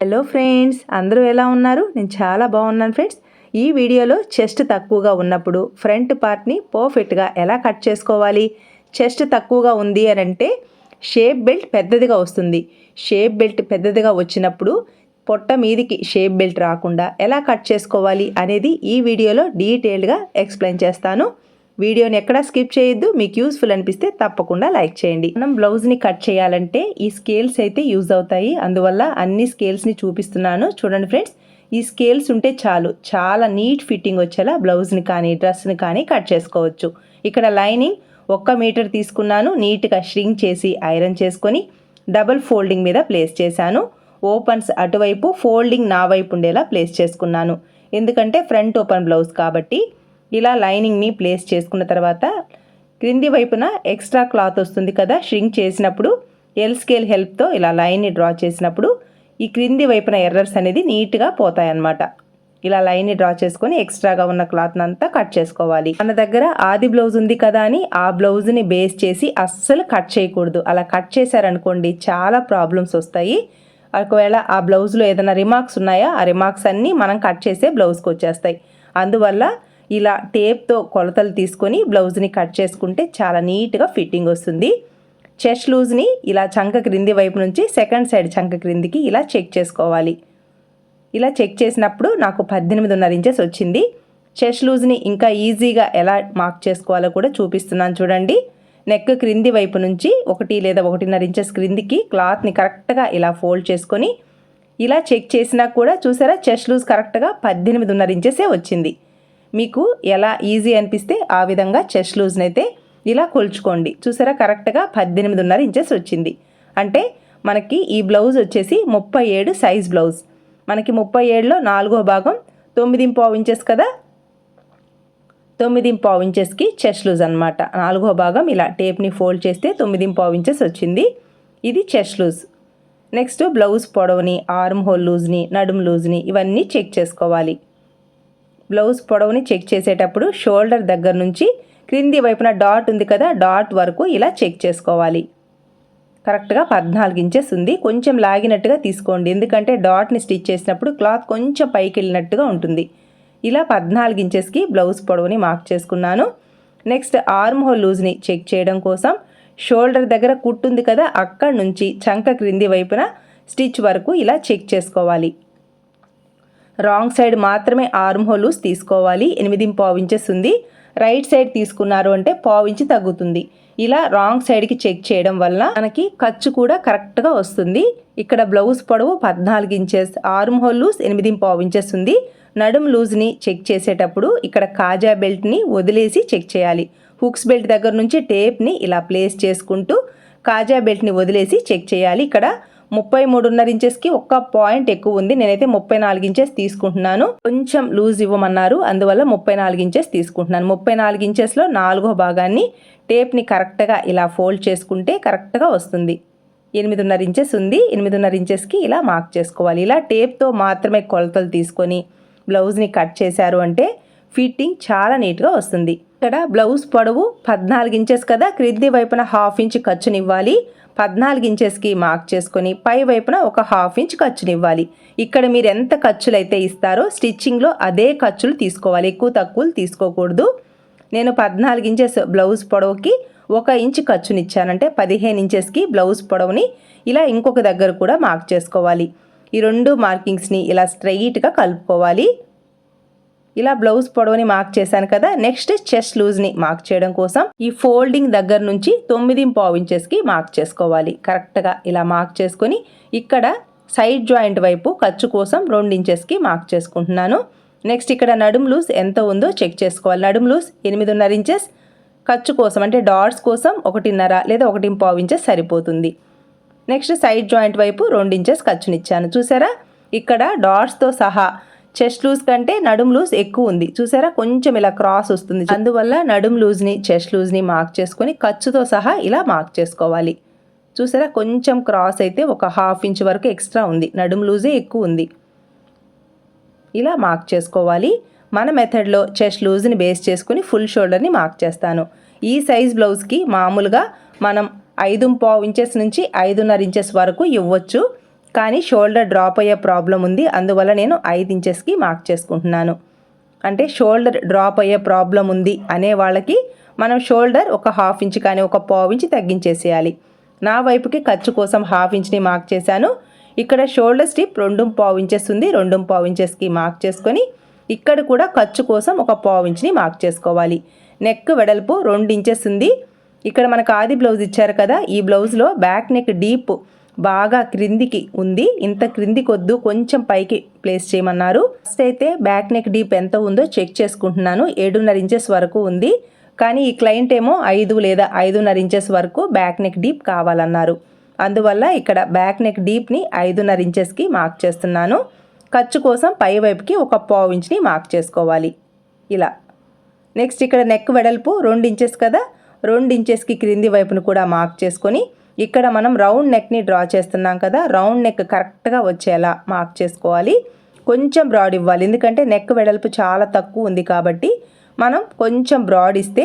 Hello friends అందరూ ఎలా ఉన్నారు? నేను చాలా బాగున్నాను ఫ్రెండ్స్ ఈ వీడియోలో చెస్ట్ తక్కువగా ఉన్నప్పుడు ఫ్రంట్ పార్ట్ని పర్ఫెక్ట్గా ఎలా కట్ చేసుకోవాలి? చెస్ట్ తక్కువగా ఉంది అని అంటే షేప్ బెల్ట్ పెద్దదిగా వస్తుంది. షేప్ బెల్ట్ పెద్దదిగా వచ్చినప్పుడు పొట్ట మీదికి షేప్ బెల్ట్ రాకుండా ఎలా కట్ చేసుకోవాలి అనేది ఈ వీడియోలో డీటెయిల్డ్గా ఎక్స్ప్లెయిన్ చేస్తాను. వీడియోని ఎక్కడా స్కిప్ చేయొద్దు. మీకు యూస్ఫుల్ అనిపిస్తే తప్పకుండా లైక్ చేయండి. మనం బ్లౌజ్ని కట్ చేయాలంటే ఈ స్కేల్స్ అయితే యూజ్ అవుతాయి. అందువల్ల అన్ని స్కేల్స్ని చూపిస్తున్నాను. చూడండి ఫ్రెండ్స్ ఈ స్కేల్స్ ఉంటే చాలు. చాలా నీట్ ఫిట్టింగ్ వచ్చేలా బ్లౌజ్ని కానీ డ్రెస్ని కానీ కట్ చేసుకోవచ్చు. ఇక్కడ లైనింగ్ ఒక్క మీటర్ తీసుకున్నాను. నీట్గా ష్రింక్ చేసి ఐరన్ చేసుకొని డబుల్ ఫోల్డింగ్ మీద ప్లేస్ చేశాను. ఓపెన్స్ అటువైపు ఫోల్డింగ్ నా వైపు ఉండేలా ప్లేస్ చేసుకున్నాను. ఎందుకంటే ఫ్రంట్ ఓపెన్ బ్లౌజ్ కాబట్టి ఇలా లైనింగ్ని ప్లేస్ చేసుకున్న తర్వాత క్రింది వైపున ఎక్స్ట్రా క్లాత్ వస్తుంది కదా ష్రింక్ చేసినప్పుడు ఎల్ స్కేల్ హెల్ప్తో ఇలా లైన్ని డ్రా చేసినప్పుడు ఈ క్రింది వైపున ఎర్రర్స్ అనేది నీట్గా పోతాయన్నమాట. ఇలా లైన్ని డ్రా చేసుకొని ఎక్స్ట్రాగా ఉన్న క్లాత్ అంతా కట్ చేసుకోవాలి. మన దగ్గర ఆది బ్లౌజ్ ఉంది కదా అని ఆ బ్లౌజ్ని బేస్ చేసి అస్సలు కట్ చేయకూడదు. అలా కట్ చేశారనుకోండి చాలా ప్రాబ్లమ్స్ వస్తాయి. ఒకవేళ ఆ బ్లౌజ్లో ఏదైనా రిమార్క్స్ ఉన్నాయా? ఆ రిమార్క్స్ అన్నీ మనం కట్ చేసే బ్లౌజ్కి వచ్చేస్తాయి. అందువల్ల ఇలా టేప్తో కొలతలు తీసుకొని బ్లౌజ్ని కట్ చేసుకుంటే చాలా నీట్గా ఫిట్టింగ్ వస్తుంది. చెస్ట్ లూజ్ని ఇలా చంక క్రింది వైపు నుంచి సెకండ్ సైడ్ చంక క్రిందికి ఇలా చెక్ చేసుకోవాలి. ఇలా చెక్ చేసినప్పుడు నాకు పద్దెనిమిదిన్నర ఇంచెస్ వచ్చింది. చెస్ట్ లూజ్ని ఇంకా ఈజీగా ఎలా మార్క్ చేసుకోవాలో కూడా చూపిస్తున్నాను చూడండి. నెక్ క్రింది వైపు నుంచి ఒకటి లేదా ఒకటిన్నర ఇంచెస్ క్రిందికి క్లాత్ని కరెక్ట్గా ఇలా ఫోల్డ్ చేసుకొని ఇలా చెక్ చేసినా కూడా చూసారా చెస్ట్ లూజ్ కరెక్ట్గా పద్దెనిమిదిన్నర ఇంచెసే వచ్చింది. మీకు ఎలా ఈజీ అనిపిస్తే ఆ విధంగా చెస్ట్ లూజ్ని అయితే ఇలా కొలుచుకోండి. చూసారా? కరెక్ట్గా పద్దెనిమిదిన్నర ఇంచెస్ వచ్చింది. అంటే మనకి ఈ బ్లౌజ్ వచ్చేసి ముప్పై ఏడు సైజ్ బ్లౌజ్ మనకి ముప్పై ఏడులో నాలుగో భాగం తొమ్మిది పావు ఇంచెస్ కదా? తొమ్మిది పావు ఇంచెస్కి చెస్ట్ లూజ్ అనమాట నాలుగో భాగం ఇలా టేప్ని ఫోల్డ్ చేస్తే తొమ్మిది పావు ఇంచెస్ వచ్చింది. ఇది చెస్ట్ లూజ్ నెక్స్ట్ బ్లౌజ్ పొడవుని ఆర్మ్ హోల్ లూజ్ని నడుము లూజ్ని ఇవన్నీ చెక్ చేసుకోవాలి. బ్లౌజ్ పొడవుని చెక్ చేసేటప్పుడు షోల్డర్ దగ్గర నుంచి క్రింది వైపున డాట్ ఉంది కదా డాట్ వరకు ఇలా చెక్ చేసుకోవాలి. కరెక్ట్గా పద్నాలుగు ఇంచెస్ ఉంది. కొంచెం లాగినట్టుగా తీసుకోండి. ఎందుకంటే డాట్ని స్టిచ్ చేసినప్పుడు క్లాత్ కొంచెం పైకి వెళ్ళినట్టుగా ఉంటుంది. ఇలా పద్నాలుగు ఇంచెస్కి బ్లౌజ్ పొడవుని మార్క్ చేసుకున్నాను. నెక్స్ట్ ఆర్మ్ హోల్ లూజ్ని చెక్ చేయడం కోసం షోల్డర్ దగ్గర కుట్టుంది కదా అక్కడ నుంచి చంక క్రింది వైపున స్టిచ్ వరకు ఇలా చెక్ చేసుకోవాలి. రాంగ్ సైడ్ మాత్రమే ఆర్మ్ హోల్స్ తీసుకోవాలి. ఎనిమిది పావు ఇంచెస్ ఉంది. రైట్ సైడ్ తీసుకున్నారు అంటే పావు ఇంచి తగ్గుతుంది. ఇలా రాంగ్ సైడ్కి చెక్ చేయడం వల్ల మనకి ఖర్చు కూడా కరెక్ట్గా వస్తుంది. ఇక్కడ బ్లౌజ్ పొడవు పద్నాలుగు ఇంచెస్ ఆర్మ్ హోల్ లూజ్ ఎనిమిది పావు ఇంచెస్ ఉంది. నడుం లూజ్ని చెక్ చేసేటప్పుడు ఇక్కడ కాజా బెల్ట్ని వదిలేసి చెక్ చేయాలి. హుక్స్ బెల్ట్ దగ్గర నుంచి టేప్ని ఇలా ప్లేస్ చేసుకుంటూ కాజా బెల్ట్ని వదిలేసి చెక్ చేయాలి. ఇక్కడ ముప్పై మూడున్నర ఇంచెస్కి ఒక్క పాయింట్ ఎక్కువ ఉంది. నేనైతే ముప్పై నాలుగు ఇంచెస్ తీసుకుంటున్నాను. కొంచెం లూజ్ ఇవ్వమన్నారు. అందువల్ల ముప్పై నాలుగు ఇంచెస్ తీసుకుంటున్నాను. ముప్పై నాలుగు ఇంచెస్లో నాలుగో భాగాన్ని టేప్ని కరెక్ట్గా ఇలా ఫోల్డ్ చేసుకుంటే కరెక్ట్గా వస్తుంది. ఎనిమిదిన్నర ఇంచెస్ ఉంది. ఎనిమిదిన్నర ఇంచెస్కి ఇలా మార్క్ చేసుకోవాలి. ఇలా టేప్తో మాత్రమే కొలతలు తీసుకొని బ్లౌజ్ని కట్ చేశారు అంటే ఫిట్టింగ్ చాలా నీట్గా వస్తుంది. ఇక్కడ బ్లౌజ్ పొడవు పద్నాలుగు ఇంచెస్ కదా క్రింది వైపున హాఫ్ ఇంచ్ ఖర్చునివ్వాలి. పద్నాలుగు ఇంచెస్కి మార్క్ చేసుకొని పై వైపున ఒక హాఫ్ ఇంచ్ ఖర్చునివ్వాలి. ఇక్కడ మీరు ఎంత ఖర్చులు అయితే ఇస్తారో స్టిచ్చింగ్లో అదే ఖర్చులు తీసుకోవాలి. ఎక్కువ తక్కువలు తీసుకోకూడదు. నేను పద్నాలుగు ఇంచెస్ బ్లౌజ్ పొడవుకి ఒక ఇంచ్ ఖర్చునిచ్చానంటే పదిహేను ఇంచెస్కి బ్లౌజ్ పొడవుని ఇలా ఇంకొక దగ్గర కూడా మార్క్ చేసుకోవాలి. ఈ రెండు మార్కింగ్స్ని ఇలా స్ట్రైట్గా కలుపుకోవాలి. ఇలా బ్లౌజ్ పొడవుని మార్క్ చేశాను కదా నెక్స్ట్ చెస్ట్ లూజ్ని మార్క్ చేయడం కోసం ఈ ఫోల్డింగ్ దగ్గర నుంచి తొమ్మిది పావు ఇంచెస్కి మార్క్ చేసుకోవాలి. కరెక్ట్గా ఇలా మార్క్ చేసుకొని ఇక్కడ సైడ్ జాయింట్ వైపు ఖర్చు కోసం రెండు ఇంచెస్కి మార్క్ చేసుకుంటున్నాను. నెక్స్ట్ ఇక్కడ నడుం లూజ్ ఎంత ఉందో చెక్ చేసుకోవాలి. నడుం లూజ్ ఎనిమిదిన్నర ఇంచెస్ ఖర్చు కోసం అంటే డాట్స్ కోసం ఒకటిన్నర లేదా ఒకటి పావు ఇంచెస్ సరిపోతుంది. నెక్స్ట్ సైడ్ జాయింట్ వైపు రెండు ఇంచెస్ ఖర్చునిచ్చాను. చూసారా? ఇక్కడ డాట్స్తో సహా చెస్ట్ లూజ్ కంటే నడుం లూజ్ ఎక్కువ ఉంది. చూసారా? కొంచెం ఇలా క్రాస్ వస్తుంది. అందువల్ల నడుం లూజ్ని చెస్ట్ లూజ్ని మార్క్ చేసుకొని ఖర్చుతో సహా ఇలా మార్క్ చేసుకోవాలి. చూసారా? కొంచెం క్రాస్ అయితే ఒక హాఫ్ ఇంచ్ వరకు ఎక్స్ట్రా ఉంది. నడుం లూజే ఎక్కువ ఉంది. ఇలా మార్క్ చేసుకోవాలి. మన మెథడ్లో చెస్ట్ లూజ్ని బేస్ చేసుకుని ఫుల్ షోల్డర్ని మార్క్ చేస్తాను. ఈ సైజ్ బ్లౌజ్కి మామూలుగా మనం ఐదు పావు ఇంచెస్ నుంచి ఐదున్నర ఇంచెస్ వరకు ఇవ్వచ్చు. కానీ షోల్డర్ డ్రాప్ అయ్యే ప్రాబ్లం ఉంది. అందువల్ల నేను ఐదు ఇంచెస్కి మార్క్ చేసుకుంటున్నాను. అంటే షోల్డర్ డ్రాప్ అయ్యే ప్రాబ్లం ఉంది అనే వాళ్ళకి మనం షోల్డర్ ఒక హాఫ్ ఇంచ్ కానీ ఒక పావు ఇంచ్ తగ్గించేసేయాలి. నా వైపుకి ఖర్చు కోసం హాఫ్ ఇంచ్ని మార్క్ చేశాను. ఇక్కడ షోల్డర్ స్టిప్ రెండు పావు ఇంచెస్ ఉంది. రెండు పావు ఇంచెస్కి మార్క్ చేసుకొని ఇక్కడ కూడా ఖర్చు కోసం ఒక పావు ఇంచ్ని మార్క్ చేసుకోవాలి. నెక్ వెడల్పు రెండు ఇంచెస్ ఉంది. ఇక్కడ మనకు ఆది బ్లౌజ్ ఇచ్చారు కదా. ఈ బ్లౌజ్లో బ్యాక్ నెక్ డీప్ బాగా క్రిందికి ఉంది. ఇంత క్రిందికి వద్దు కొంచెం పైకి ప్లేస్ చేయమన్నారు. ఫస్ట్ అయితే బ్యాక్ నెక్ డీప్ ఎంత ఉందో చెక్ చేసుకుంటున్నాను. ఏడున్నర ఇంచెస్ వరకు ఉంది. కానీ ఈ క్లయింట్ ఏమో ఐదు లేదా ఐదున్నర ఇంచెస్ వరకు బ్యాక్ నెక్ డీప్ కావాలన్నారు. అందువల్ల ఇక్కడ బ్యాక్ నెక్ డీప్ని ఐదున్నర ఇంచెస్కి మార్క్ చేస్తున్నాను. ఖర్చు కోసం పై వైపుకి ఒక పావు ఇంచ్ని మార్క్ చేసుకోవాలి. ఇలా. నెక్స్ట్ ఇక్కడ నెక్ వెడల్పు రెండు ఇంచెస్ కదా. రెండు ఇంచెస్కి క్రింది వైపును కూడా మార్క్ చేసుకొని ఇక్కడ మనం రౌండ్ నెక్ని డ్రా చేస్తున్నాం కదా రౌండ్ నెక్ కరెక్ట్గా వచ్చేలా మార్క్ చేసుకోవాలి. కొంచెం బ్రాడ్ ఇవ్వాలి ఎందుకంటే నెక్ వెడల్పు చాలా తక్కువ ఉంది కాబట్టి మనం కొంచెం బ్రాడ్ ఇస్తే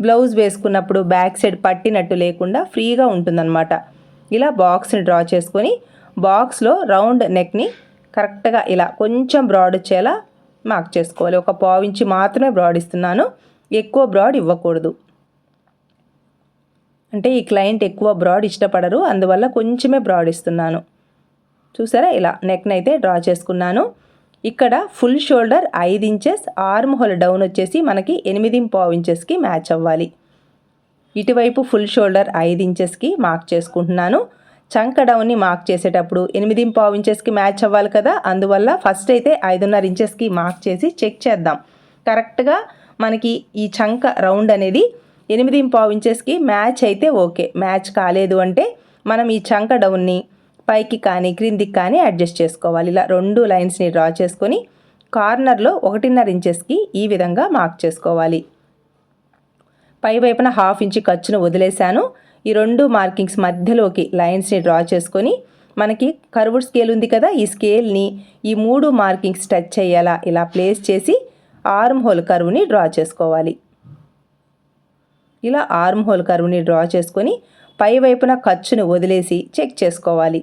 బ్లౌజ్ వేసుకున్నప్పుడు బ్యాక్ సైడ్ పట్టినట్టు లేకుండా ఫ్రీగా ఉంటుందన్నమాట. ఇలా బాక్స్ని డ్రా చేసుకొని బాక్స్లో రౌండ్ నెక్ని కరెక్ట్గా ఇలా కొంచెం బ్రాడ్ వచ్చేలా మార్క్ చేసుకోవాలి. ఒక పావించి మాత్రమే బ్రాడ్ ఇస్తున్నాను. ఎక్కువ బ్రాడ్ ఇవ్వకూడదు. అంటే ఈ క్లయింట్ ఎక్కువ బ్రాడ్ ఇష్టపడరు అందువల్ల కొంచెమే బ్రాడ్ ఇస్తున్నాను. చూసారా? ఇలా నెక్ని అయితే డ్రా చేసుకున్నాను. ఇక్కడ ఫుల్ షోల్డర్ ఐదు ఇంచెస్ ఆర్మ్ హోల్ డౌన్ వచ్చేసి మనకి ఎనిమిది పావు ఇంచెస్కి మ్యాచ్ అవ్వాలి. ఇటువైపు ఫుల్ షోల్డర్ ఐదు ఇంచెస్కి మార్క్ చేసుకుంటున్నాను. చంక డౌన్ని మార్క్ చేసేటప్పుడు ఎనిమిది పావు ఇంచెస్కి మ్యాచ్ అవ్వాలి కదా? అందువల్ల ఫస్ట్ అయితే ఐదున్నర ఇంచెస్కి మార్క్ చేసి చెక్ చేద్దాం. కరెక్ట్గా మనకి ఈ చంక రౌండ్ అనేది ఎనిమిది పావు ఇంచెస్కి మ్యాచ్ అయితే ఓకే. మ్యాచ్ కాలేదు అంటే మనం ఈ చంక డౌన్ని పైకి కానీ క్రిందికి కానీ అడ్జస్ట్ చేసుకోవాలి. ఇలా రెండు లైన్స్ని డ్రా చేసుకొని కార్నర్లో ఒకటిన్నర ఇంచెస్కి ఈ విధంగా మార్క్ చేసుకోవాలి. పై వైపున హాఫ్ ఇంచ్ ఖర్చును వదిలేశాను. ఈ రెండు మార్కింగ్స్ మధ్యలోకి లైన్స్ని డ్రా చేసుకొని మనకి కర్వుడ్ స్కేల్ ఉంది కదా ఈ స్కేల్ని ఈ మూడు మార్కింగ్స్ టచ్ అయ్యేలా ఇలా ప్లేస్ చేసి ఆర్మ్ హోల్ కర్వ్ని డ్రా చేసుకోవాలి. ఇలా ఆర్మ్ హోల్ కర్వ్ని డ్రా చేసుకొని పై వైపున ఖర్చును వదిలేసి చెక్ చేసుకోవాలి.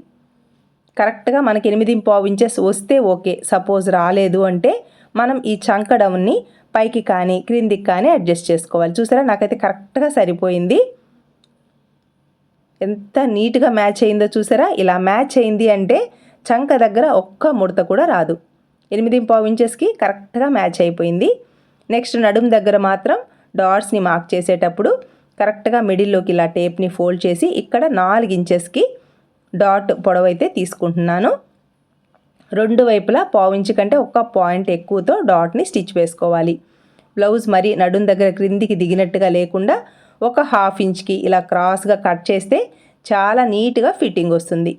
కరెక్ట్గా మనకి ఎనిమిది పావు ఇంచెస్ వస్తే ఓకే. సపోజ్ రాలేదు అంటే మనం ఈ చంక డౌన్ని పైకి కానీ క్రిందికి కానీ అడ్జస్ట్ చేసుకోవాలి. చూసారా? నాకైతే కరెక్ట్గా సరిపోయింది. ఎంత నీట్గా మ్యాచ్ అయిందో చూసారా? ఇలా మ్యాచ్ అయింది అంటే చంక దగ్గర ఒక్క ముడత కూడా రాదు. ఎనిమిది పావు ఇంచెస్కి కరెక్ట్గా మ్యాచ్ అయిపోయింది. నెక్స్ట్ నడుము దగ్గర మాత్రం డాట్స్ని మార్క్ చేసేటప్పుడు కరెక్ట్గా మిడిల్లోకి ఇలా టేప్ని ఫోల్డ్ చేసి ఇక్కడ నాలుగు ఇంచెస్కి డాట్ పొడవైతే తీసుకుంటున్నాను. రెండు వైపులా పావించి కంటే ఒక పాయింట్ ఎక్కువతో డాట్ని స్టిచ్ వేసుకోవాలి. బ్లౌజ్ మరి నడుం దగ్గర క్రిందికి దిగినట్టుగా లేకుండా ఒక హాఫ్ ఇంచ్కి ఇలా క్రాస్గా కట్ చేస్తే చాలా నీట్గా ఫిట్టింగ్ వస్తుంది.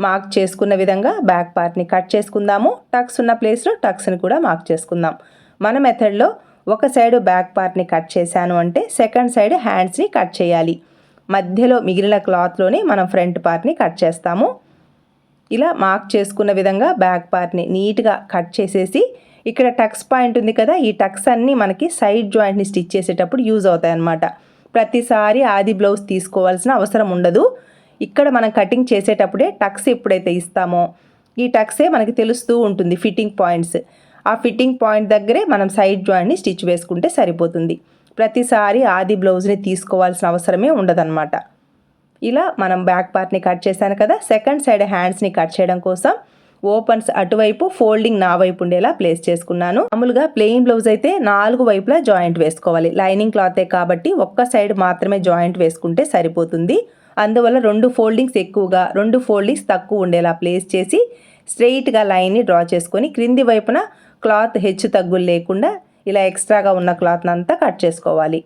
మార్క్ చేసుకున్న విధంగా బ్యాక్ పార్ట్ని కట్ చేసుకుందాము. టక్స్ ఉన్న ప్లేస్లో టక్స్ని కూడా మార్క్ చేసుకుందాం. మన మెథడ్లో ఒక సైడ్ బ్యాక్ పార్ట్ని కట్ చేశాను అంటే సెకండ్ సైడ్ హ్యాండ్స్ని కట్ చేయాలి. మధ్యలో మిగిలిన క్లాత్లోనే మనం ఫ్రంట్ పార్ట్ని కట్ చేస్తాము. ఇలా మార్క్ చేసుకున్న విధంగా బ్యాక్ పార్ట్ని నీట్గా కట్ చేసేసి ఇక్కడ టక్స్ పాయింట్ ఉంది కదా ఈ టక్స్ అన్నీ మనకి సైడ్ జాయింట్ని స్టిచ్ చేసేటప్పుడు యూజ్ అవుతాయి అన్నమాట ప్రతిసారి ఆది బ్లౌజ్ తీసుకోవాల్సిన అవసరం ఉండదు. ఇక్కడ మనం కటింగ్ చేసేటప్పుడే టక్స్ ఎప్పుడైతే ఇస్తామో ఈ టక్సే మనకి తెలుస్తూ ఉంటుంది ఫిట్టింగ్ పాయింట్స్. ఆ ఫిట్టింగ్ పాయింట్ దగ్గరే మనం సైడ్ జాయింట్ని స్టిచ్ వేసుకుంటే సరిపోతుంది. ప్రతిసారి ఆది బ్లౌజ్ని తీసుకోవాల్సిన అవసరమే ఉండదన్నమాట. ఇలా మనం బ్యాక్ పార్ట్ని కట్ చేశాను కదా సెకండ్ సైడ్ హ్యాండ్స్ని కట్ చేయడం కోసం ఓపెన్స్ అటువైపు ఫోల్డింగ్ నా వైపు ఉండేలా ప్లేస్ చేసుకున్నాను. మామూలుగా ప్లెయిన్ బ్లౌజ్ అయితే నాలుగు వైపులా జాయింట్ వేసుకోవాలి. లైనింగ్ క్లాతే కాబట్టి ఒక్క సైడ్ మాత్రమే జాయింట్ వేసుకుంటే సరిపోతుంది. అందువల్ల రెండు ఫోల్డింగ్స్ ఎక్కువగా రెండు ఫోల్డింగ్స్ తక్కువ ఉండేలా ప్లేస్ చేసి స్ట్రెయిట్గా లైన్ని డ్రా చేసుకొని క్రింది వైపున క్లాత్ హెచ్చు తగ్గులు లేకుండా ఇలా ఎక్స్ట్రాగా ఉన్న క్లాత్ని అంతా కట్ చేసుకోవాలి.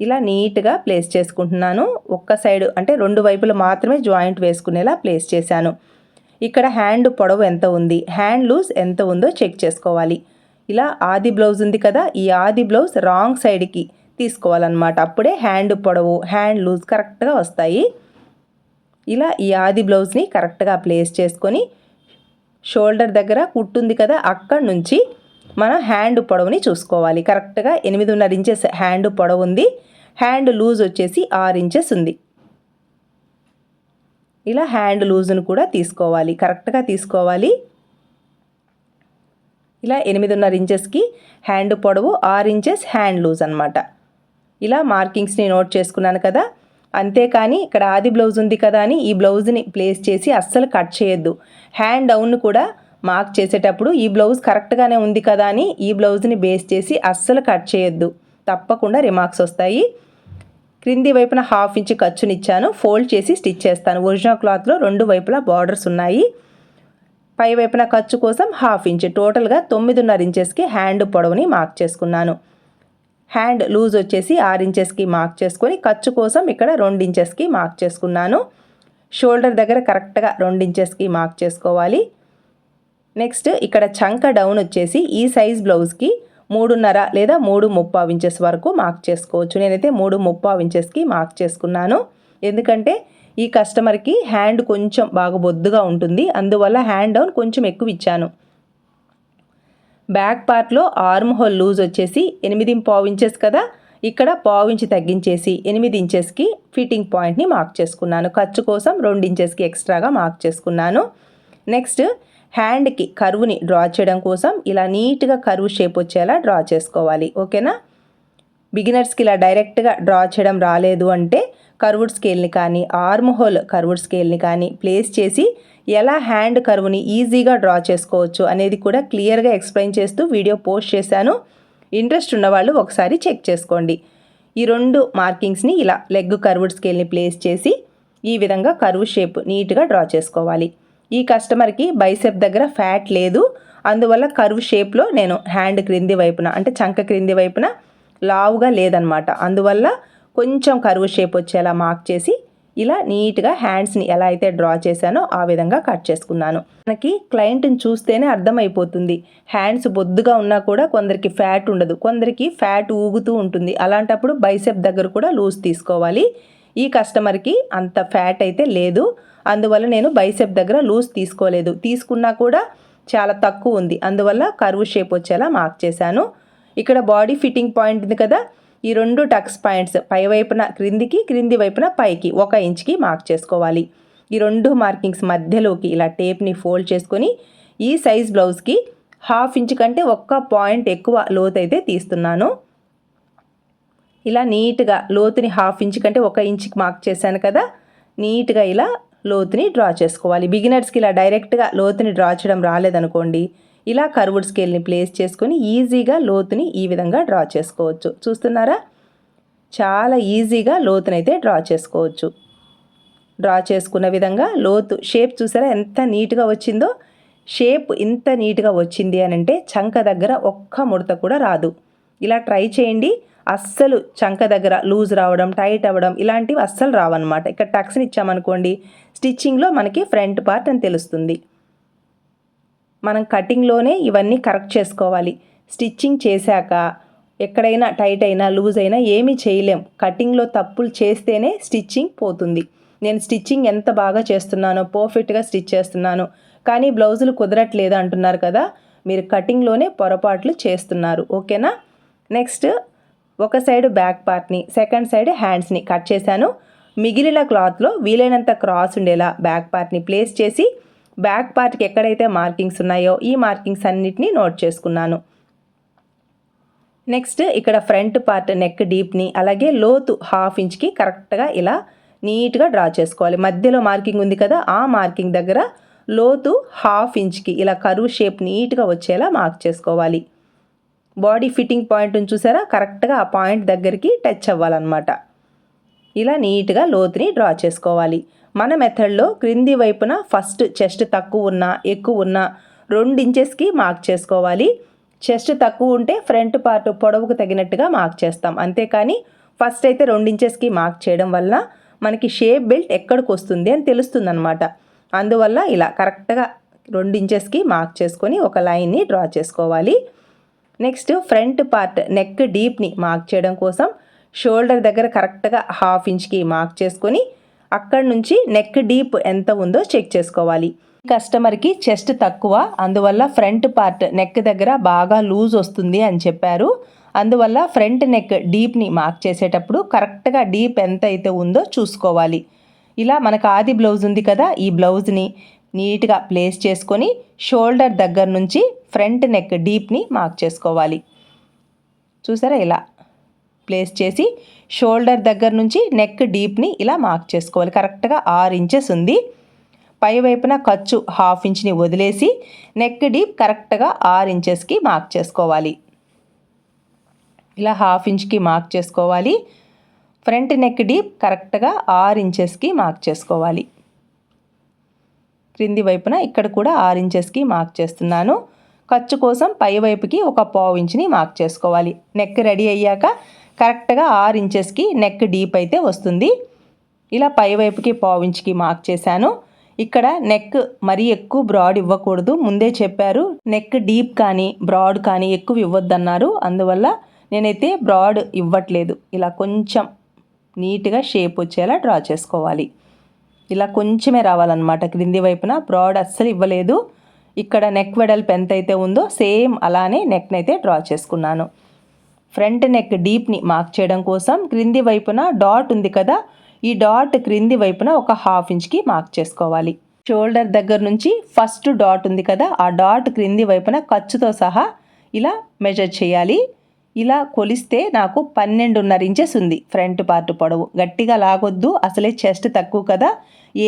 ఇలా నీట్గా ప్లేస్ చేసుకుంటున్నాను. ఒక్క సైడ్ అంటే రెండు వైపులు మాత్రమే జాయింట్ వేసుకునేలా ప్లేస్ చేశాను. ఇక్కడ హ్యాండ్ పొడవు ఎంత ఉంది? హ్యాండ్ లూజ్ ఎంత ఉందో చెక్ చేసుకోవాలి. ఇలా ఆది బ్లౌజ్ ఉంది కదా ఈ ఆది బ్లౌజ్ రాంగ్ సైడ్కి తీసుకోవాలన్నమాట. అప్పుడే హ్యాండ్ పొడవు హ్యాండ్ లూజ్ కరెక్ట్గా వస్తాయి. ఇలా ఈ ఆది బ్లౌజ్ని కరెక్ట్గా ప్లేస్ చేసుకొని షోల్డర్ దగ్గర కుట్టుంది కదా అక్కడి నుంచి మనం హ్యాండ్ పొడవుని చూసుకోవాలి. కరెక్ట్గా ఎనిమిదిన్నర ఇంచెస్ హ్యాండ్ పొడవు ఉంది. హ్యాండ్ లూజ్ వచ్చేసి ఆరు ఇంచెస్ ఉంది. ఇలా హ్యాండ్ లూజ్ను కూడా తీసుకోవాలి. కరెక్ట్గా తీసుకోవాలి. ఇలా ఎనిమిదిన్నర ఇంచెస్కి హ్యాండ్ పొడవు ఆరు ఇంచెస్ హ్యాండ్ లూజ్ అనమాట ఇలా మార్కింగ్స్ని నోట్ చేసుకున్నాను కదా అంతేకాని ఇక్కడ ఆది బ్లౌజ్ ఉంది కదా అని ఈ బ్లౌజ్ని ప్లేస్ చేసి అస్సలు కట్ చేయొద్దు. హ్యాండ్ డౌన్ కూడా మార్క్ చేసేటప్పుడు ఈ బ్లౌజ్ కరెక్ట్గానే ఉంది కదా అని ఈ బ్లౌజ్ని బేస్ చేసి అస్సలు కట్ చేయొద్దు. తప్పకుండా రిమార్క్స్ వస్తాయి. క్రింది వైపున హాఫ్ ఇంచ్ ఖర్చునిచ్చాను ఫోల్డ్ చేసి స్టిచ్ చేస్తాను. ఒరిజినల్ క్లాత్లో రెండు వైపులా బార్డర్స్ ఉన్నాయి. పై వైపున ఖర్చు కోసం హాఫ్ ఇంచ్ టోటల్గా తొమ్మిదిన్నర ఇంచెస్కి హ్యాండ్ పొడవుని మార్క్ చేసుకున్నాను. హ్యాండ్ లూజ్ వచ్చేసి ఆరు ఇంచెస్కి మార్క్ చేసుకొని ఖర్చు కోసం ఇక్కడ రెండు ఇంచెస్కి మార్క్ చేసుకున్నాను. షోల్డర్ దగ్గర కరెక్ట్గా రెండు ఇంచెస్కి మార్క్ చేసుకోవాలి. నెక్స్ట్ ఇక్కడ చంక డౌన్ వచ్చేసి ఈ సైజ్ బ్లౌజ్కి మూడున్నర లేదా మూడు ముప్పావు ఇంచెస్ వరకు మార్క్ చేసుకోవచ్చు. నేనైతే మూడు ముప్పావు ఇంచెస్కి మార్క్ చేసుకున్నాను. ఎందుకంటే ఈ కస్టమర్కి హ్యాండ్ కొంచెం బాగా బొద్దుగా ఉంటుంది. అందువల్ల హ్యాండ్ డౌన్ కొంచెం ఎక్కువ ఇచ్చాను. బ్యాక్ పార్ట్లో ఆర్మ్ హోల్ లూజ్ వచ్చేసి ఎనిమిది పావు ఇంచెస్ కదా. ఇక్కడ పావు ఇంచ్ తగ్గించేసి ఎనిమిది ఇంచెస్కి ఫిట్టింగ్ పాయింట్ని మార్క్ చేసుకున్నాను. ఖర్చు కోసం రెండు ఇంచెస్కి ఎక్స్ట్రాగా మార్క్ చేసుకున్నాను. నెక్స్ట్ హ్యాండ్కి కరువుని డ్రా చేయడం కోసం ఇలా నీట్గా కరువు షేప్ వచ్చేలా డ్రా చేసుకోవాలి. ఓకేనా? బిగినర్స్కి ఇలా డైరెక్ట్గా డ్రా చేయడం రాలేదు అంటే కర్వుడ్ స్కేల్ని కానీ ఆర్మ్ హోల్ కర్వుడ్ స్కేల్ని కానీ ప్లేస్ చేసి ఎలా హ్యాండ్ కరువుని ఈజీగా డ్రా చేసుకోవచ్చు అనేది కూడా క్లియర్గా ఎక్స్ప్లెయిన్ చేస్తూ వీడియో పోస్ట్ చేశాను. ఇంట్రెస్ట్ ఉన్నవాళ్ళు ఒకసారి చెక్ చేసుకోండి. ఈ రెండు మార్కింగ్స్ని ఇలా లెగ్ కర్వ్డ్ స్కేల్ని ప్లేస్ చేసి ఈ విధంగా కరువు షేప్ నీట్గా డ్రా చేసుకోవాలి. ఈ కస్టమర్కి బైసెప్ దగ్గర ఫ్యాట్ లేదు. అందువల్ల కర్వ్ షేప్లో నేను హ్యాండ్ క్రింది వైపున అంటే చంక క్రింది వైపున లావుగా లేదనమాట. అందువల్ల కొంచెం కరువు షేప్ వచ్చేలా మార్క్ చేసి ఇలా నీట్గా హ్యాండ్స్ని ఎలా అయితే డ్రా చేశానో ఆ విధంగా కట్ చేసుకున్నాను. మనకి క్లయింట్ని చూస్తేనే అర్థమైపోతుంది. హ్యాండ్స్ బొద్దుగా ఉన్నా కూడా కొందరికి ఫ్యాట్ ఉండదు. కొందరికి ఫ్యాట్ ఊగుతూ ఉంటుంది. అలాంటప్పుడు బైసెప్ దగ్గర కూడా లూజ్ తీసుకోవాలి. ఈ కస్టమర్కి అంత ఫ్యాట్ అయితే లేదు. అందువల్ల నేను బైసెప్ దగ్గర లూజ్ తీసుకోలేదు. తీసుకున్నా కూడా చాలా తక్కువ ఉంది. అందువల్ల కరువు షేప్ వచ్చేలా మార్క్ చేశాను. ఇక్కడ బాడీ ఫిట్టింగ్ పాయింట్ ఉంది కదా ఈ రెండు టక్స్ పాయింట్స్ పై వైపున క్రిందికి క్రింది వైపున పైకి ఒక ఇంచ్కి మార్క్ చేసుకోవాలి. ఈ రెండు మార్కింగ్స్ మధ్యలోకి ఇలా టేప్ని ఫోల్డ్ చేసుకొని ఈ సైజ్ బ్లౌజ్కి హాఫ్ ఇంచ్ కంటే ఒక్క పాయింట్ ఎక్కువ లోతు అయితే తీస్తున్నాను. ఇలా నీట్గా లోతుని హాఫ్ ఇంచ్ కంటే ఒక ఇంచ్కి మార్క్ చేశాను కదా నీట్గా ఇలా లోతుని డ్రా చేసుకోవాలి. బిగినర్స్కి ఇలా డైరెక్ట్గా లోతుని డ్రా చేయడం రాలేదనుకోండి ఇలా కర్వుడ్ స్కేల్ని ప్లేస్ చేసుకొని ఈజీగా లోతుని ఈ విధంగా డ్రా చేసుకోవచ్చు. చూస్తున్నారా? చాలా ఈజీగా లోతునైతే డ్రా చేసుకోవచ్చు. డ్రా చేసుకున్న విధంగా లోతు షేప్ చూసారా ఎంత నీట్గా వచ్చిందో? షేప్ ఇంత నీట్గా వచ్చింది అని అంటే చంక దగ్గర ఒక్క ముడత కూడా రాదు. ఇలా ట్రై చేయండి. అస్సలు చంక దగ్గర లూజ్ రావడం టైట్ అవ్వడం ఇలాంటివి అస్సలు రావన్నమాట. ఇక్కడ టక్స్ని ఇచ్చామనుకోండి స్టిచ్చింగ్లో మనకి ఫ్రంట్ పార్ట్ అని తెలుస్తుంది. మనం కటింగ్లోనే ఇవన్నీ కరెక్ట్ చేసుకోవాలి. స్టిచ్చింగ్ చేశాక ఎక్కడైనా టైట్ అయినా లూజ్ అయినా ఏమీ చేయలేం. కటింగ్లో తప్పులు చేస్తేనే స్టిచ్చింగ్ పోతుంది. నేను స్టిచ్చింగ్ ఎంత బాగా చేస్తున్నానో పర్ఫెక్ట్గా స్టిచ్ చేస్తున్నాను. కానీ బ్లౌజులు కుదరట్లేదు అంటున్నారు కదా మీరు కటింగ్లోనే పొరపాట్లు చేస్తున్నారు. ఓకేనా నెక్స్ట్ ఒక సైడ్ బ్యాక్ పార్ట్ని సెకండ్ సైడ్ హ్యాండ్స్ని కట్ చేశాను. మిగిలిన క్లాత్లో వీలైనంత క్రాస్ ఉండేలా బ్యాక్ పార్ట్ని ప్లేస్ చేసి బ్యాక్ పార్ట్కి ఎక్కడైతే మార్కింగ్స్ ఉన్నాయో ఈ మార్కింగ్స్ అన్నిటినీ నోట్ చేసుకున్నాను. నెక్స్ట్ ఇక్కడ ఫ్రంట్ పార్ట్ నెక్ డీప్ని అలాగే లోతు హాఫ్ ఇంచ్కి కరెక్ట్గా ఇలా నీట్గా డ్రా చేసుకోవాలి. మధ్యలో మార్కింగ్ ఉంది కదా ఆ మార్కింగ్ దగ్గర లోతు హాఫ్ ఇంచ్కి ఇలా కరువు షేప్ నీట్గా వచ్చేలా మార్క్ చేసుకోవాలి. బాడీ ఫిట్టింగ్ పాయింట్ని చూసారా? కరెక్ట్గా ఆ పాయింట్ దగ్గరికి టచ్ అవ్వాలన్నమాట. ఇలా నీట్గా లోతుని డ్రా చేసుకోవాలి. మన మెథడ్లో క్రింది వైపున ఫస్ట్ చెస్ట్ తక్కువ ఉన్నా ఎక్కువ ఉన్నా రెండు ఇంచెస్కి మార్క్ చేసుకోవాలి. చెస్ట్ తక్కువ ఉంటే ఫ్రంట్ పార్ట్ పొడవుకు తగినట్టుగా మార్క్ చేస్తాం. అంతేకాని ఫస్ట్ అయితే రెండు ఇంచెస్కి మార్క్ చేయడం వల్ల మనకి షేప్ బెల్ట్ ఎక్కడికి వస్తుంది అని తెలుస్తుంది అనమాట అందువల్ల ఇలా కరెక్ట్గా రెండు ఇంచెస్కి మార్క్ చేసుకొని ఒక లైన్ని డ్రా చేసుకోవాలి. నెక్స్ట్ ఫ్రంట్ పార్ట్ నెక్ డీప్ని మార్క్ చేయడం కోసం షోల్డర్ దగ్గర కరెక్ట్గా హాఫ్ ఇంచ్కి మార్క్ చేసుకొని అక్కడ నుంచి నెక్ డీప్ ఎంత ఉందో చెక్ చేసుకోవాలి. కస్టమర్కి చెస్ట్ తక్కువ అందువల్ల ఫ్రంట్ పార్ట్ నెక్ దగ్గర బాగా లూజ్ వస్తుంది అని చెప్పారు. అందువల్ల ఫ్రంట్ నెక్ డీప్ని మార్క్ చేసేటప్పుడు కరెక్ట్గా డీప్ ఎంత అయితే ఉందో చూసుకోవాలి. ఇలా మనకు ఆది బ్లౌజ్ ఉంది కదా ఈ బ్లౌజ్ని నీట్గా ప్లేస్ చేసుకొని షోల్డర్ దగ్గర నుంచి ఫ్రంట్ నెక్ డీప్ని మార్క్ చేసుకోవాలి. చూసారా ఇలా? ప్లేస్ చేసి షోల్డర్ దగ్గర నుంచి నెక్ డీప్ని ఇలా మార్క్ చేసుకోవాలి. కరెక్ట్గా ఆరు ఇంచెస్ ఉంది. పై వైపున ఖర్చు హాఫ్ ఇంచ్ని వదిలేసి నెక్ డీప్ కరెక్ట్గా ఆరు ఇంచెస్కి మార్క్ చేసుకోవాలి. ఇలా హాఫ్ ఇంచ్కి మార్క్ చేసుకోవాలి. ఫ్రంట్ నెక్ డీప్ కరెక్ట్గా ఆరు ఇంచెస్కి మార్క్ చేసుకోవాలి. క్రింది వైపున ఇక్కడ కూడా ఆరు ఇంచెస్కి మార్క్ చేస్తున్నాను. ఖర్చు కోసం పై వైపుకి ఒక పావు ఇంచుని మార్క్ చేసుకోవాలి. నెక్ రెడీ అయ్యాక కరెక్ట్గా ఆరు ఇంచెస్కి నెక్ డీప్ అయితే వస్తుంది. ఇలా పై వైపుకి పావు ఇంచుకి మార్క్ చేశాను. ఇక్కడ నెక్ మరీ ఎక్కువ బ్రాడ్ ఇవ్వకూడదు. ముందే చెప్పారు నెక్ డీప్ కానీ బ్రాడ్ కానీ ఎక్కువ ఇవ్వద్దన్నారు. అందువల్ల నేనైతే బ్రాడ్ ఇవ్వట్లేదు. ఇలా కొంచెం నీట్గా షేప్ వచ్చేలా డ్రా చేసుకోవాలి. ఇలా కొంచెమే రావాలన్నమాట. క్రింది వైపున బ్రాడ్ అస్సలు ఇవ్వలేదు. ఇక్కడ నెక్ వెడల్పు ఎంత అయితే ఉందో సేమ్ అలానే నెక్ని అయితే డ్రా చేసుకున్నాను. ఫ్రంట్ నెక్ డీప్ని మార్క్ చేయడం కోసం క్రింది వైపున డాట్ ఉంది కదా ఈ డాట్ క్రింది వైపున ఒక హాఫ్ ఇంచ్కి మార్క్ చేసుకోవాలి. షోల్డర్ దగ్గర నుంచి ఫస్ట్ డాట్ ఉంది కదా ఆ డాట్ క్రింది వైపున ఖర్చుతో సహా ఇలా మెజర్ చేయాలి. ఇలా కొలిస్తే నాకు పన్నెండున్నర ఇంచెస్ ఉంది ఫ్రంట్ పార్ట్ పొడవు. గట్టిగా లాగొద్దు అసలే చెస్ట్ తక్కువ కదా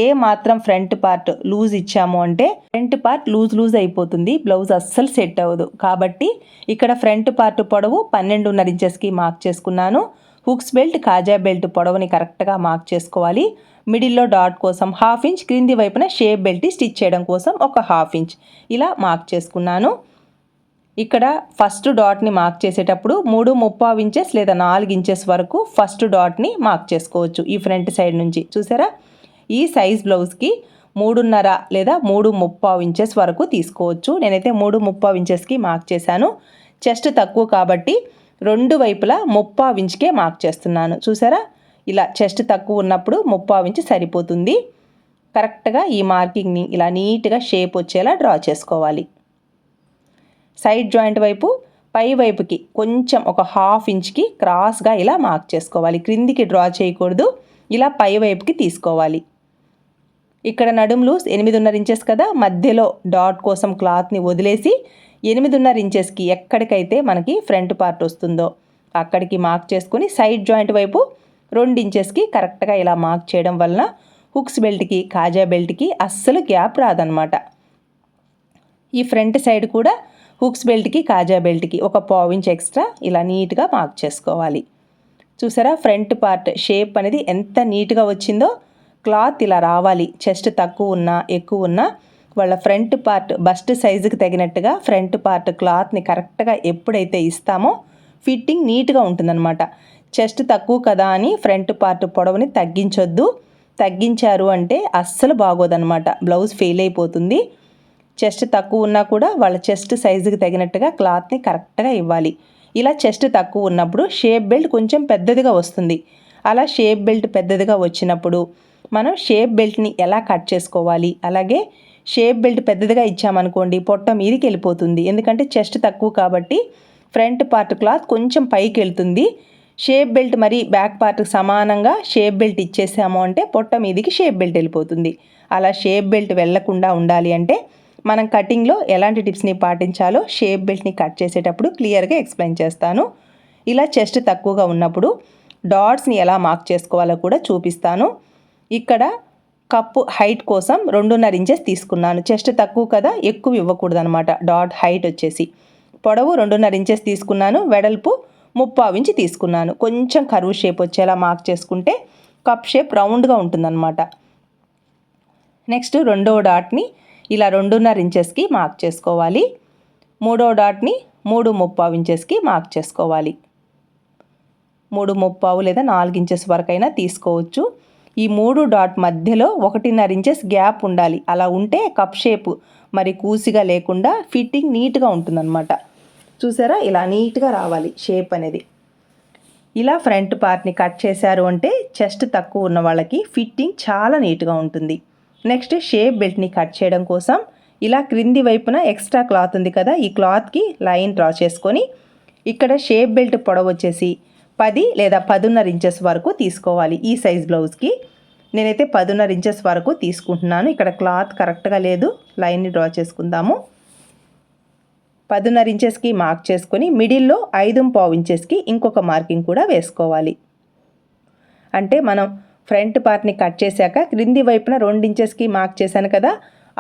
ఏ మాత్రం ఫ్రంట్ పార్ట్ లూజ్ ఇచ్చాము అంటే ఫ్రంట్ పార్ట్ లూజ్ లూజ్ అయిపోతుంది బ్లౌజ్ అస్సలు సెట్ అవ్వదు. కాబట్టి ఇక్కడ ఫ్రంట్ పార్ట్ పొడవు పన్నెండున్నర ఇంచెస్కి మార్క్ చేసుకున్నాను. హుక్స్ బెల్ట్ కాజా బెల్ట్ పొడవుని కరెక్ట్గా మార్క్ చేసుకోవాలి. మిడిల్లో డాట్ కోసం హాఫ్ ఇంచ్ క్రింది వైపున షేప్ బెల్ట్ స్టిచ్ చేయడం కోసం ఒక హాఫ్ ఇంచ్. ఇలా మార్క్ చేసుకున్నాను. ఇక్కడ ఫస్ట్ డాట్ని మార్క్ చేసేటప్పుడు మూడు ముప్పావు ఇంచెస్ లేదా నాలుగు ఇంచెస్ వరకు ఫస్ట్ డాట్ని మార్క్ చేసుకోవచ్చు ఈ ఫ్రంట్ సైడ్ నుంచి. చూసారా? ఈ సైజ్ బ్లౌజ్కి మూడున్నర లేదా మూడు ముప్పావు ఇంచెస్ వరకు తీసుకోవచ్చు. నేనైతే మూడు ముప్పావు ఇంచెస్కి మార్క్ చేశాను. చెస్ట్ తక్కువ కాబట్టి రెండు వైపులా ముప్పావు ఇంచుకే మార్క్ చేస్తున్నాను. చూసారా? ఇలా చెస్ట్ తక్కువ ఉన్నప్పుడు ముప్పావు ఇంచు సరిపోతుంది. కరెక్ట్గా ఈ మార్కింగ్ని ఇలా నీట్గా షేప్ వచ్చేలా డ్రా చేసుకోవాలి. సైడ్ జాయింట్ వైపు పై వైపుకి కొంచెం ఒక హాఫ్ ఇంచ్కి క్రాస్గా ఇలా మార్క్ చేసుకోవాలి. క్రిందికి డ్రా చేయకూడదు. ఇలా పై వైపుకి తీసుకోవాలి. ఇక్కడ నడుం లూస్ ఎనిమిదిన్నర ఇంచెస్ కదా మధ్యలో డాట్ కోసం క్లాత్ని వదిలేసి ఎనిమిదిన్నర ఇంచెస్కి ఎక్కడికైతే మనకి ఫ్రంట్ పార్ట్ వస్తుందో అక్కడికి మార్క్ చేసుకొని సైడ్ జాయింట్ వైపు రెండు ఇంచెస్కి కరెక్ట్గా ఇలా మార్క్ చేయడం వలన హుక్స్ బెల్ట్కి కాజా బెల్ట్కి అస్సలు గ్యాప్ రాదనమాట ఈ ఫ్రంట్ సైడ్ కూడా హుక్స్ బెల్ట్కి కాజా బెల్ట్కి ఒక పావు ఇంచ్ ఎక్స్ట్రా ఇలా నీట్గా మార్క్ చేసుకోవాలి. చూసారా ఫ్రంట్ పార్ట్ షేప్ అనేది ఎంత నీట్గా వచ్చిందో క్లాత్ ఇలా రావాలి. చెస్ట్ తక్కువ ఉన్నా ఎక్కువ ఉన్నా వాళ్ళ ఫ్రంట్ పార్ట్ బస్ట్ సైజుకి తగినట్టుగా ఫ్రంట్ పార్ట్ క్లాత్ని కరెక్ట్గా ఎప్పుడైతే ఇస్తామో ఫిట్టింగ్ నీట్గా ఉంటుందన్నమాట. చెస్ట్ తక్కువ కదా అని ఫ్రంట్ పార్ట్ పొడవుని తగ్గించొద్దు. తగ్గించారు అంటే అస్సలు బాగోదన్నమాట. బ్లౌజ్ ఫెయిల్ అయిపోతుంది. చెస్ట్ తక్కువ ఉన్నా కూడా వాళ్ళ చెస్ట్ సైజుకి తగినట్టుగా క్లాత్ని కరెక్ట్గా ఇవ్వాలి. ఇలా చెస్ట్ తక్కువ ఉన్నప్పుడు షేప్ బెల్ట్ కొంచెం పెద్దదిగా వస్తుంది. అలా షేప్ బెల్ట్ పెద్దదిగా వచ్చినప్పుడు మనం షేప్ బెల్ట్ని ఎలా కట్ చేసుకోవాలి? అలాగే షేప్ బెల్ట్ పెద్దదిగా ఇచ్చామనుకోండి పొట్ట మీదికి వెళ్ళిపోతుంది. ఎందుకంటే చెస్ట్ తక్కువ కాబట్టి ఫ్రంట్ పార్ట్ క్లాత్ కొంచెం పైకి వెళ్తుంది. షేప్ బెల్ట్ మరి బ్యాక్ పార్ట్కి సమానంగా షేప్ బెల్ట్ ఇచ్చేసాము అంటే పొట్ట మీదికి షేప్ బెల్ట్ వెళ్ళిపోతుంది. అలా షేప్ బెల్ట్ వెళ్ళకుండా ఉండాలి అంటే మనం కటింగ్లో ఎలాంటి టిప్స్ని పాటించాలో షేప్ బెల్ట్ని కట్ చేసేటప్పుడు క్లియర్గా ఎక్స్ప్లెయిన్ చేస్తాను. ఇలా చెస్ట్ తక్కువగా ఉన్నప్పుడు డాట్స్ని ఎలా మార్క్ చేసుకోవాలో కూడా చూపిస్తాను. ఇక్కడ కప్పు హైట్ కోసం రెండున్నర ఇంచెస్ తీసుకున్నాను. చెస్ట్ తక్కువ కదా ఎక్కువ ఇవ్వకూడదు అనమాట డాట్ హైట్ వచ్చేసి. పొడవు రెండున్నర ఇంచెస్ తీసుకున్నాను. వెడల్పు ముప్పావు ఇంచి తీసుకున్నాను. కొంచెం కరువు షేప్ వచ్చేలా మార్క్ చేసుకుంటే కప్ షేప్ రౌండ్గా ఉంటుందన్నమాట. నెక్స్ట్ రెండవ డాట్ని ఇలా రెండున్నర ఇంచెస్కి మార్క్ చేసుకోవాలి. మూడో డాట్ని మూడు ముప్పావు ఇంచెస్కి మార్క్ చేసుకోవాలి. మూడు ముప్పావు లేదా నాలుగు ఇంచెస్ వరకైనా తీసుకోవచ్చు. ఈ మూడు డాట్ మధ్యలో ఒకటిన్నర ఇంచెస్ గ్యాప్ ఉండాలి. అలా ఉంటే కప్ షేప్ మరి కూసిగా లేకుండా ఫిట్టింగ్ నీట్గా ఉంటుందన్నమాట. చూసారా? ఇలా నీట్గా రావాలి షేప్ అనేది. ఇలా ఫ్రంట్ పార్ట్ని కట్ చేశారు అంటే చెస్ట్ తక్కువ ఉన్న వాళ్ళకి ఫిట్టింగ్ చాలా నీట్గా ఉంటుంది. నెక్స్ట్ షేప్ బెల్ట్ని కట్ చేయడం కోసం ఇలా క్రింది వైపున ఎక్స్ట్రా క్లాత్ ఉంది కదా? ఈ క్లాత్కి లైన్ డ్రా చేసుకొని ఇక్కడ షేప్ బెల్ట్ పొడవు వచ్చేసి పది లేదా పదున్నర ఇంచెస్ వరకు తీసుకోవాలి ఈ సైజ్ బ్లౌజ్కి. నేనైతే పదున్నర ఇంచెస్ వరకు తీసుకుంటున్నాను. ఇక్కడ క్లాత్ కరెక్ట్గా లేదు. లైన్ని డ్రా చేసుకుందాము. పదున్నర ఇంచెస్కి మార్క్ చేసుకొని మిడిల్లో ఐదు పావు ఇంచెస్కి ఇంకొక మార్కింగ్ కూడా వేసుకోవాలి. అంటే మనం ఫ్రంట్ పార్ట్ని కట్ చేశాక క్రింది వైపున రెండు ఇంచెస్కి మార్క్ చేశాను కదా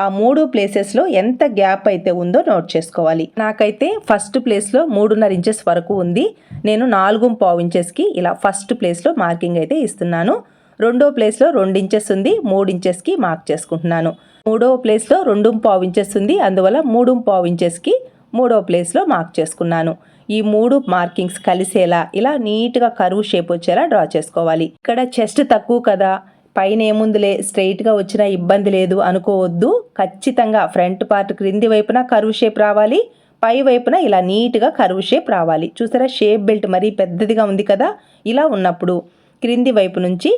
ఆ మూడు ప్లేసెస్లో ఎంత గ్యాప్ అయితే ఉందో నోట్ చేసుకోవాలి. నాకైతే ఫస్ట్ ప్లేస్లో మూడున్నర ఇంచెస్ వరకు ఉంది. నేను నాలుగు పావు ఇంచెస్కి ఇలా ఫస్ట్ ప్లేస్లో మార్కింగ్ అయితే ఇస్తున్నాను. రెండో ప్లేస్లో రెండు ఇంచెస్ ఉంది మూడు ఇంచెస్కి మార్క్ చేసుకుంటున్నాను. మూడో ప్లేస్లో రెండు పావు ఇంచెస్ ఉంది అందువల్ల మూడు పావు ఇంచెస్కి మూడో ప్లేస్లో మార్క్ చేసుకున్నాను. ఈ మూడు మార్కింగ్స్ కలిసేలా ఇలా నీట్గా కరువు షేప్ వచ్చేలా డ్రా చేసుకోవాలి. ఇక్కడ చెస్ట్ తక్కువ కదా. పైన ఏముందిలే స్ట్రైట్గా వచ్చినా ఇబ్బంది లేదు అనుకోవద్దు. ఖచ్చితంగా ఫ్రంట్ పార్ట్ క్రింది వైపున కరువు షేప్ రావాలి పై వైపున ఇలా నీట్గా కరువు షేప్ రావాలి. చూసారా? షేప్ బెల్ట్ మరీ పెద్దదిగా ఉంది కదా? ఇలా ఉన్నప్పుడు క్రింది వైపు నుంచి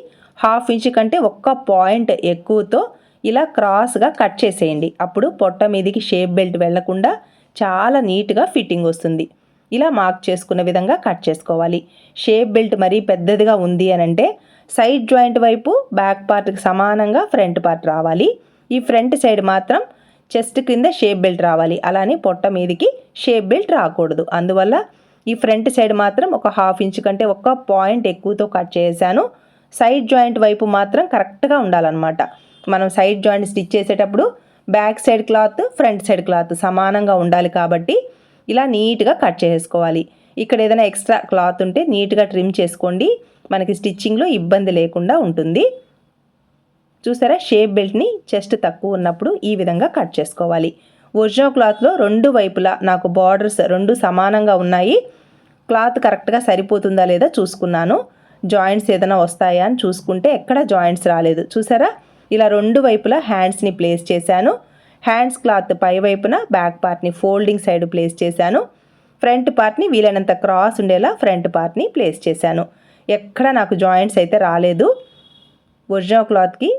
హాఫ్ ఇంచ్ కంటే ఒక్క పాయింట్ ఎక్కువతో ఇలా క్రాస్గా కట్ చేసేయండి. అప్పుడు పొట్ట మీదికి షేప్ బెల్ట్ వెళ్ళకుండా చాలా నీట్గా ఫిట్టింగ్ వస్తుంది. ఇలా మార్క్ చేసుకున్న విధంగా కట్ చేసుకోవాలి. షేప్ బెల్ట్ మరీ పెద్దదిగా ఉంది అని అంటే సైడ్ జాయింట్ వైపు బ్యాక్ పార్ట్కి సమానంగా ఫ్రంట్ పార్ట్ రావాలి. ఈ ఫ్రంట్ సైడ్ మాత్రం చెస్ట్ క్రింద షేప్ బెల్ట్ రావాలి. అలానే పొట్ట మీదకి షేప్ బెల్ట్ రాకూడదు. అందువల్ల ఈ ఫ్రంట్ సైడ్ మాత్రం ఒక హాఫ్ ఇంచ్ కంటే ఒక పాయింట్ ఎక్కువతో కట్ చేశాను. సైడ్ జాయింట్ వైపు మాత్రం కరెక్ట్గా ఉండాలన్నమాట. మనం సైడ్ జాయింట్ స్టిచ్ చేసేటప్పుడు back side cloth front side cloth సమానంగా ఉండాలి కాబట్టి ఇలా నీట్గా కట్ చేసుకోవాలి. ఇక్కడ ఏదైనా ఎక్స్ట్రా క్లాత్ ఉంటే నీట్గా ట్రిమ్ చేసుకోండి. మనకి స్టిచ్చింగ్లో ఇబ్బంది లేకుండా ఉంటుంది. చూసారా? షేప్ బెల్ట్ని చెస్ట్ తక్కువ ఉన్నప్పుడు ఈ విధంగా కట్ చేసుకోవాలి. ఒరిజినల్ క్లాత్లో రెండు వైపులా నాకు బార్డర్స్ రెండు సమానంగా ఉన్నాయి. క్లాత్ కరెక్ట్గా సరిపోతుందా లేదా చూసుకున్నాను. జాయింట్స్ ఏదైనా వస్తాయా అని చూసుకుంటే ఎక్కడ జాయింట్స్ రాలేదు. చూసారా? ఇలా రెండు వైపులా హ్యాండ్స్ని ప్లేస్ చేశాను. హ్యాండ్స్ క్లాత్ పై వైపున బ్యాక్ పార్ట్ని ఫోల్డింగ్ సైడ్ ప్లేస్ చేశాను. ఫ్రంట్ పార్ట్ని వీలైనంత క్రాస్ ఉండేలా ఫ్రంట్ పార్ట్ని ప్లేస్ చేశాను. ఎక్కడ నాకు జాయింట్స్ అయితే రాలేదు. ఒరిజినల్ క్లాత్కి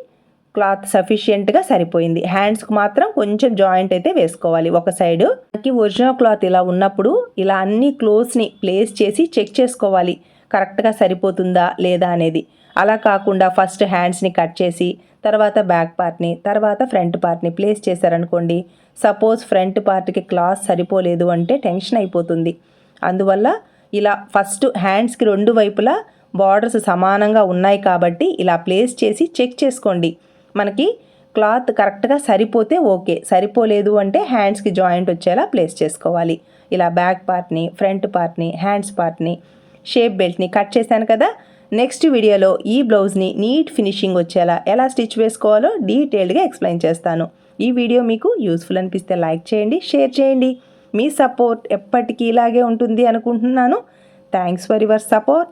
క్లాత్ సఫిషియెంట్గా సరిపోయింది. హ్యాండ్స్కి మాత్రం కొంచెం జాయింట్ అయితే వేసుకోవాలి. ఒక సైడ్ మనకి ఒరిజినల్ క్లాత్ ఇలా ఉన్నప్పుడు ఇలా అన్ని క్లోత్స్ని ప్లేస్ చేసి చెక్ చేసుకోవాలి. కరెక్ట్గా సరిపోతుందా లేదా అనేది. అలా కాకుండా ఫస్ట్ హ్యాండ్స్ని కట్ చేసి తర్వాత బ్యాక్ పార్ట్ని తర్వాత ఫ్రంట్ పార్ట్ని ప్లేస్ చేశారనుకోండి సపోజ్ ఫ్రంట్ పార్ట్కి క్లాత్ సరిపోలేదు అంటే టెన్షన్ అయిపోతుంది. అందువల్ల ఇలా ఫస్ట్ హ్యాండ్స్కి రెండు వైపులా బార్డర్స్ సమానంగా ఉన్నాయి కాబట్టి ఇలా ప్లేస్ చేసి చెక్ చేసుకోండి. మనకి క్లాత్ కరెక్ట్గా సరిపోతే ఓకే. సరిపోలేదు అంటే హ్యాండ్స్కి జాయింట్ వచ్చేలా ప్లేస్ చేసుకోవాలి. ఇలా బ్యాక్ పార్ట్ని ఫ్రంట్ పార్ట్ని హ్యాండ్స్ పార్ట్ని షేప్ బెల్ట్ని కట్ చేశాను కదా. నెక్స్ట్ వీడియోలో ఈ బ్లౌజ్ని నీట్ ఫినిషింగ్ వచ్చేలా ఎలా స్టిచ్ వేసుకోవాలో డీటెయిల్డ్గా ఎక్స్ప్లెయిన్ చేస్తాను. ఈ వీడియో మీకు యూస్ఫుల్ అనిపిస్తే లైక్ చేయండి షేర్ చేయండి. మీ సపోర్ట్ ఎప్పటికీ ఇలాగే ఉంటుంది అనుకుంటున్నాను. Thanks for your support.